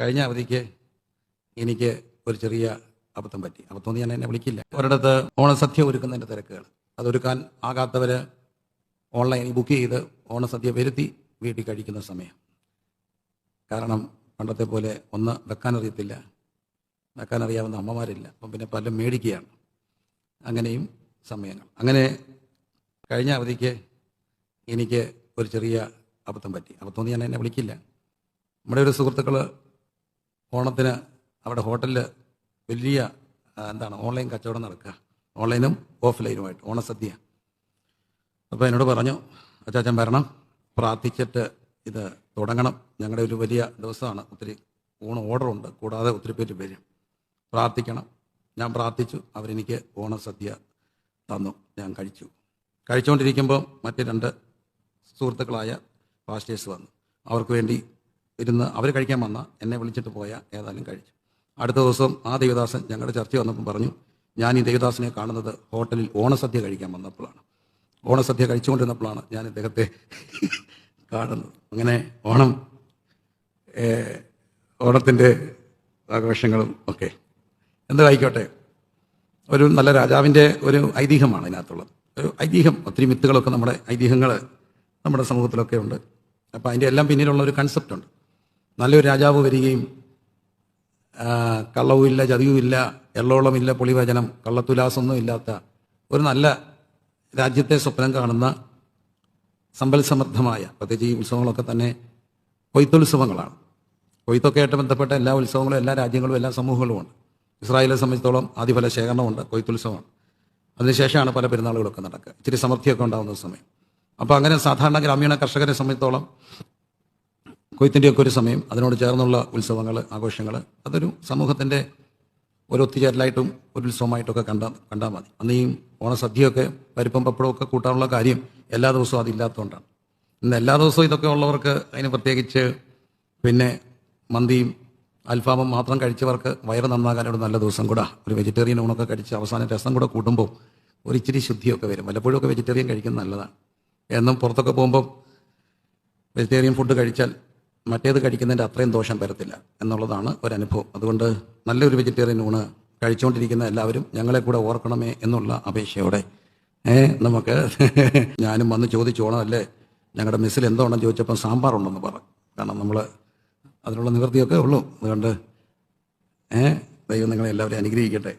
കഴിഞ്ഞ അവധിക്ക് എനിക്ക് ഒരു ചെറിയ അബദ്ധം പറ്റി. അബദ്ധം ഞാൻ എന്നെ വിളിക്കില്ല. ഒരിടത്ത് ഓണസദ്യ ഒരുക്കുന്നതിന്റെ തിരക്കുകൾ. അതൊരുക്കാൻ ആകാത്തവര് ഓൺലൈനിൽ ബുക്ക് ചെയ്ത് ഓണസദ്യ വരുത്തി വീട്ടിൽ കഴിക്കുന്ന സമയം. കാരണം പണ്ടത്തെ പോലെ ഒന്ന് വെക്കാനറിയത്തില്ല. വെക്കാനറിയാവുന്ന അമ്മമാരില്ല. അപ്പം പിന്നെ പലരും മേടിക്കുകയാണ്. അങ്ങനെയും സമയങ്ങൾ. അങ്ങനെ കഴിഞ്ഞ അവധിക്ക് എനിക്ക് ഒരു ചെറിയ അബദ്ധം പറ്റി. അബദ്ധം ഞാൻ എന്നെ വിളിക്കില്ല. നമ്മുടെ ഒരു സുഹൃത്തുക്കൾ ഓണത്തിന് അവിടെ ഹോട്ടലിൽ വലിയ എന്താണ് ഓൺലൈൻ കച്ചവടം നടക്കുക. ഓൺലൈനും ഓഫ്ലൈനുമായിട്ട് ഓണസദ്യ. അപ്പോൾ എന്നോട് പറഞ്ഞു അച്ചാച്ചൻ വരണം പ്രാർത്ഥിച്ചിട്ട് ഇത് തുടങ്ങണം. ഞങ്ങളുടെ ഒരു വലിയ ദിവസമാണ്. ഒത്തിരി ഊണ് ഓർഡറുണ്ട് കൂടാതെ ഒത്തിരി പേര് വരും. പ്രാർത്ഥിക്കണം. ഞാൻ പ്രാർത്ഥിച്ചു. അവരെനിക്ക് ഓണസദ്യ തന്നു. ഞാൻ കഴിച്ചു. കഴിച്ചുകൊണ്ടിരിക്കുമ്പോൾ മറ്റ് രണ്ട് സുഹൃത്തുക്കളായ പാസ്റ്റേഴ്സ് വന്നു. അവർക്ക് വേണ്ടി ഇരുന്ന് അവർ കഴിക്കാൻ വന്ന എന്നെ വിളിച്ചിട്ട് പോയ ഏതായാലും കഴിച്ചു. അടുത്ത ദിവസം ആ ദേവദാസൻ ഞങ്ങളുടെ ചർച്ച വന്നപ്പോൾ പറഞ്ഞു ഞാൻ ഈ ദേവദാസിനെ കാണുന്നത് ഹോട്ടലിൽ ഓണസദ്യ കഴിക്കാൻ വന്നപ്പോഴാണ്. ഓണസദ്യ കഴിച്ചുകൊണ്ടിരുന്നപ്പോഴാണ് ഞാൻ ഇദ്ദേഹത്തെ കാണുന്നത്. അങ്ങനെ ഓണം ഓണത്തിന്റെ ആഘോഷങ്ങളും ഒക്കെ. എന്തായിക്കോട്ടെ ഒരു നല്ല രാജാവിന്റെ ഒരു ഐതിഹ്യമാണ് ഇതിനകത്തുള്ളത് ഒരു ഐതിഹ്യം ഒത്തിരി മിത്തുകളൊക്കെ നമ്മുടെ ഐതിഹ്യങ്ങൾ നമ്മുടെ സമൂഹത്തിലൊക്കെ ഉണ്ട്. അപ്പോൾ അതിന്റെ എല്ലാം പിന്നിലുള്ള ഒരു കൺസെപ്റ്റ് ഉണ്ട്. നല്ലൊരു രാജാവ് വരികയും കള്ളവുമില്ല ചതിയുമില്ല എള്ളോളമില്ല പൊളിവചനം കള്ളത്തുലാസൊന്നും ഇല്ലാത്ത ഒരു നല്ല രാജ്യത്തെ സ്വപ്നം കാണുന്ന സമ്പൽ സമൃദ്ധമായ പ്രത്യേകിച്ച് ഈ ഉത്സവങ്ങളൊക്കെ തന്നെ കൊയ്ത്തുത്സവങ്ങളാണ് കൊയ്ത്തൊക്കെ ആയിട്ട് ബന്ധപ്പെട്ട എല്ലാ ഉത്സവങ്ങളും എല്ലാ രാജ്യങ്ങളും എല്ലാ സമൂഹങ്ങളും ഉണ്ട് ഇസ്രായേലിനെ സംബന്ധിച്ചിടത്തോളം ആദ്യഫല ശേഖരണമുണ്ട് കൊയ്ത്തുത്സവമാണ് അതിനുശേഷമാണ് പല പെരുന്നാളുകളൊക്കെ നടക്കുക. ഇച്ചിരി സമൃദ്ധിയൊക്കെ ഉണ്ടാകുന്ന സമയം. അപ്പോൾ അങ്ങനെ സാധാരണ ഗ്രാമീണ കർഷകരെ സംബന്ധിച്ചിടത്തോളം കൊയ്ത്തിന്റെയൊക്കെ ഒരു സമയം അതിനോട് ചേർന്നുള്ള ഉത്സവങ്ങൾ ആഘോഷങ്ങൾ അതൊരു സമൂഹത്തിന്റെ ഒരു ഒത്തുചേരലായിട്ടും ഒരു ഉത്സവമായിട്ടൊക്കെ കണ്ട കണ്ടാൽ മതി. അന്ന് ഈ ഓണസദ്യയൊക്കെ പരിപ്പും പപ്പടമൊക്കെ കൂട്ടാനുള്ള കാര്യം എല്ലാ ദിവസവും അതില്ലാത്തതുകൊണ്ടാണ്. ഇന്ന് എല്ലാ ദിവസവും ഇതൊക്കെ ഉള്ളവർക്ക് അതിന് പ്രത്യേകിച്ച് പിന്നെ മന്തിയും അൽഫാമും മാത്രം കഴിച്ചവർക്ക് വയറ് നന്നാകാൻ ഒരു നല്ല ദിവസം കൂടെ. ഒരു വെജിറ്റേറിയൻ ഊണൊക്കെ കഴിച്ച് അവസാനം രസം കൂടെ കൂട്ടുമ്പോൾ ഒരു ഇച്ചിരി ശുദ്ധിയൊക്കെ വരും. വല്ലപ്പോഴും ഒക്കെ വെജിറ്റേറിയൻ കഴിക്കുന്നത് നല്ലതാണ്. എന്നും പുറത്തൊക്കെ പോകുമ്പോൾ വെജിറ്റേറിയൻ ഫുഡ് കഴിച്ചാൽ മറ്റേത് കഴിക്കുന്നതിന്റെ അത്രയും ദോഷം വരത്തില്ല എന്നുള്ളതാണ് ഒരനുഭവം. അതുകൊണ്ട് നല്ലൊരു വെജിറ്റേറിയൻ ഊണ് കഴിച്ചുകൊണ്ടിരിക്കുന്ന എല്ലാവരും ഞങ്ങളെ കൂടെ ഓർക്കണമേ എന്നുള്ള അപേക്ഷയോടെ. നമുക്ക് ഞാനും വന്ന് ചോദിച്ചോണം അല്ലേ ഞങ്ങളുടെ മിസ്സിൽ എന്തോണം ചോദിച്ചപ്പോൾ സാമ്പാറുണ്ടെന്ന് പറഞ്ഞു കാരണം നമ്മൾ അതിനുള്ള നിവൃത്തിയൊക്കെ ഉള്ളൂ. അതുകൊണ്ട് ഏ ദൈവം നിങ്ങളെ എല്ലാവരും അനുഗ്രഹിക്കട്ടെ.